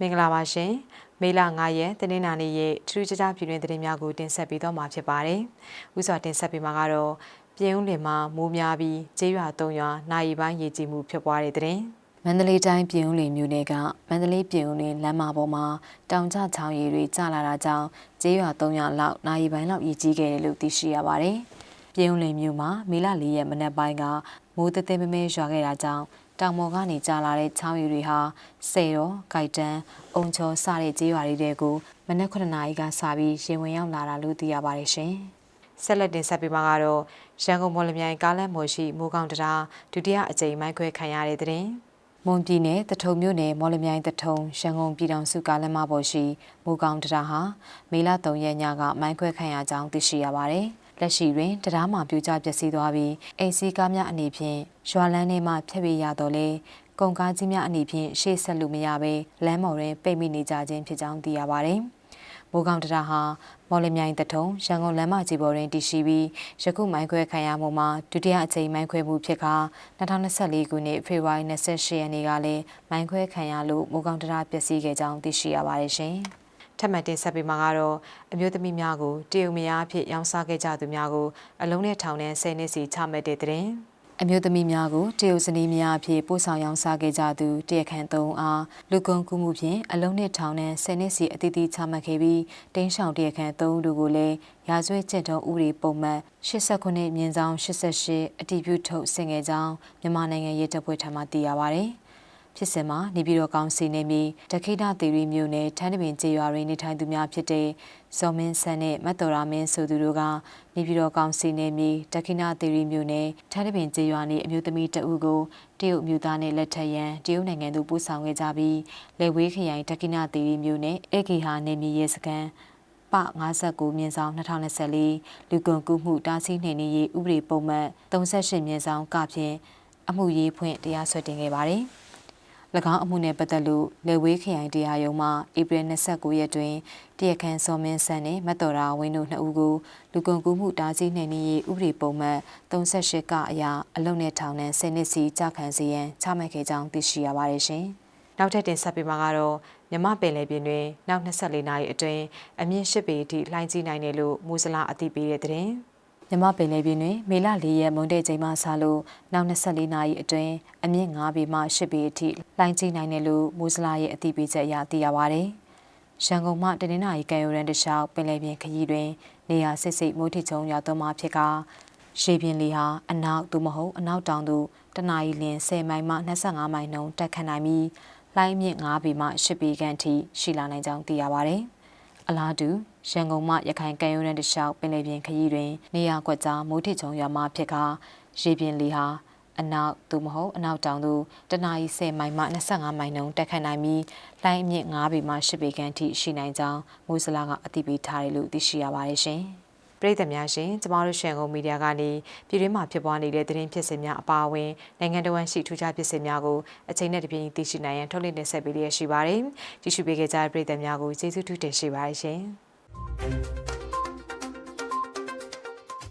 မင်္ဂလာပါရှင်မေလ9ရက်တနင်္လာနေ့ရဲ့ထူးခြားခြားပြည်တွင်သတင်းများကိုတင်ဆက်ပေးတော့မှာဖြစ်ပါတယ်ဥစွာတင်ဆက်ပေးမှာကတော့ပြည်ဦးလင်မှာမိုးများပြီးကျေးရွာ၃ရွာနိုင်ပိုင်းရေကြီးမှုဖြစ်ပွားတဲ့တဲ့မန္တလေးတိုင်းပြည်ဦးလင်မြို့နယ်ကမန္တလေးပြည်ဦးလင်လမ်းမပေါ်မှာတောင်ကျချောင်းရည်တွေကျလာတာကြောင့်ကျေးရွာ၃ရွာလောက်နိုင်ပိုင်းလောက်ရေကြီးခဲ့တယ်လို့သိရှိရပါတယ်ပြည်ဦးလင်မြို့မှာမေလ၄ရက်မနက်ပိုင်းကမိုးတသေးမမဲရွာခဲ့တာကြောင့် တောင်ပေါ်ကနေကြာလာတဲ့ချောင်းရည်တွေဟာစေရော၊ဂိုက်တန်၊အုံချောစတဲ့ကျေးရွာတွေကိုမနက်9နာရီကစပြီးရင်ဝင်ရောက်လာတာလို့သိရပါတယ်ရှင်။ဆက်လက်တင်ဆက်ပေးမှာကတော့ရန်ကုန်မော်လမြိုင်ကားလမ်းမော်ရှိမိုးကောင်းတရားဒုတိယအကြိမ်မိုင်းခွဲခံရတဲ့တဲ့မွန်ပြည်နယ်တထုံမြို့နယ်မော်လမြိုင်တထုံရန်ကုန်ပြည်တော်စုကားလမ်းမပေါ်ရှိမိုးကောင်းတရားဟာမေလ3ရက်ညကမိုင်းခွဲခံရကြောင်းသိရှိရပါတယ်။ လက်ရှိတွင်တရားမှပြူကျပျက်စီးသွားပြီးအိမ်စီးကားများအနေဖြင့်ရွာလန်းထဲမှဖျက်ပြေးရတော့လေကုန်ကားကြီးများအနေဖြင့်ရှေ့ဆက်လို့မရဘဲလမ်းမော်တွင်ပိတ်မိနေကြခြင်းဖြစ်ကြောင်းသိရပါတယ်။မိုးကောင်တရဟာမော်လမြိုင်တထုံရန်ကုန်လမ်းမကြီးပေါ်တွင်တည်ရှိပြီးယခုမိုင်းခွဲခံရမှုမှာဒုတိယအကြိမ်မိုင်းခွဲမှုဖြစ်ကာ2024ခုနှစ်ဖေဖော်ဝါရီ28ရက်နေ့ကလည်းမိုင်းခွဲခံရလို့မိုးကောင်တရပျက်စီးခဲ့ကြောင်းသိရှိရပါတယ်ရှင်။ ထပ်မံတင်ဆက်ပေးမှာကတော့အမျိုးသမီးများကိုတရုတ်မယားအဖြစ်ရောင်းစားခဲ့ကြသူများကိုအလုံးနဲ့ထောင်နဲ့10နှစ်စီချမှတ်တဲ့တဲ့အမျိုးသမီးများကိုတရုတ်စနီးများအဖြစ်ပို့ဆောင်ရောင်းစားခဲ့ကြသူတရခန်၃အားလူကုန်ကူးမှုဖြင့်အလုံးနဲ့ထောင်နဲ့10နှစ်စီအသီးသီးချမှတ်ခဲ့ပြီးတင်းရှောင်တရခန်၃ဦးတို့ကိုလည်းရာဇဝတ်ကျင့်ထုံးဥပဒေပုံမှန်89မြင်းဆောင်88အတည်ပြုထုတ်ဆင်ခဲ့ကြောင်းမြန်မာနိုင်ငံရေးတပ်ဖွဲ့ထံမှသိရပါဗျ။ ဖြစ်စဉ်မှာနေပြည်တော်ကောင်စီနေမီတခိဒသီရီမြို့နယ်ထန်းတပင်ကျေးရွာတွင်နေထိုင်သူများဖြစ်တဲ့ဇော်မင်းဆန်းနဲ့မတ်တော်ရာမင်းဆိုသူတို့ကနေပြည်တော်ကောင်စီနေမီတခိဒသီရီမြို့နယ်ထန်းတပင်ကျေးရွာနေအမျိုးသမီးတဦးကိုတရုတ်မျိုးသားနဲ့လက်ထက်ရန်တရုတ်နိုင်ငံသို့ပို့ဆောင်ခဲ့ကြပြီးလေဝေးခရိုင်တခိဒသီရီမြို့နယ်အေဂီဟာနေမီရဲစခန်းပ59မြင်းဆောင်2024လူကုန်ကူးမှုတားဆီးနှိမ်နင်းရေးဥပဒေပုံမှန်38မြင်းဆောင်ကဖြင့်အမှုရေးဖွင့်တရားစွဲတင်ခဲ့ပါတယ်။၎ င်းအမှုနဲ့ပတ်သက်လို့လေဝေးခရိုင်တရားရုံးမှဧပြီ29ရက်တွင်တရားခံစော်မင်းဆန်းနှင့်မတ်တော်ရာဝင်းတို့နှစ်ဦးကိုလူကုန်ကူးမှုတားဆီးနှိမ်နင်းရေးဥပဒေပုံမှန်38ကအရာအလုံနဲ့ထောင်နဲ့10နှစ်စီကြာခံစေရန်ချမှတ်ခဲ့ကြောင်းသိရှိရပါတယ်ရှင်။နောက်ထပ်တင်ဆက်ပေးမှာကတော့မြမပင်လယ်ပြင်တွင်နောက်24နာရီအတွင်းအမြင့်၈ပေအထိလှိုင်းကြီးနိုင်တယ်လို့မူစလာအသိပေးတဲ့သတင်း။ မြမပင်လေပြည်တွင် မေလ၄ရက်မွန်တဲ့ချိန်မှစလို့နောက်24နာရီအတွင်းအမြင့်9ပေမှ10ပေအထိလိုင်းကြီးနိုင်တယ်လို့မိုးစလာရဲ့အသိပေးချက်အရသိရပါဗျ။ရန်ကုန်မှတနင်္လာရီကံရိုရန်တလျှောက်ပင်လေပြင်ခရီးတွင် နေရာစစ်စစ်မိုးထချုံရောက်သွားမှဖြစ်ကာရှေးပြင်းလီဟာအနောက်သို့မဟုတ်အနောက်တောင်သို့တနအီလင်10မိုင်မှ25မိုင်နှုန်းတက်ခတ်နိုင်ပြီးလိုင်းမြင့်9ပေမှ10ပေခန့်ထိရှိလာနိုင်ကြောင်းသိရပါဗျ။ အလားတူရန်ကုန်မှရခိုင်ကံရိုးတန်းတလျှောက်ပင်လယ်ပြင်ခရီးတွင် နေရာကွက်ကြားမိုးထစ်ချုံရွာမှဖြစ်ကာရေပြင်လီဟာအနောက်သို့မဟုတ်အနောက်တောင်သို့တနအီ10မိုင်မှ25မိုင်နှုန်းတက်ခတ်နိုင်ပြီးလိုင်းအမြင့်9ပေမှ10ပေခန့်ထိရှိနိုင်ကြောင်းမိုးစလာကအသိပေးထားတယ်လို့သိရှိရပါတယ်ရှင်။ ပရိသတ်များရှင်ကျမတို့ရှန်ကုန်မီဒီယာကနေပြည်တွင်းမှာဖြစ်ပွားနေတဲ့သတင်းဖြစ်စဉ်များအပါအဝင်နိုင်ငံတော်ဝန်ရှိထူးခြားဖြစ်စဉ်များကိုအချိန်နဲ့တပြေးညီသိရှိနိုင်ရန်ထုတ်လွှင့်တင်ဆက်ပေးလျက်ရှိပါတယ်။ကြည့်ရှုပေးကြတဲ့ပရိသတ်များကိုကျေးဇူးထူးတင်ရှိပါတယ်ရှင်။ Thank you.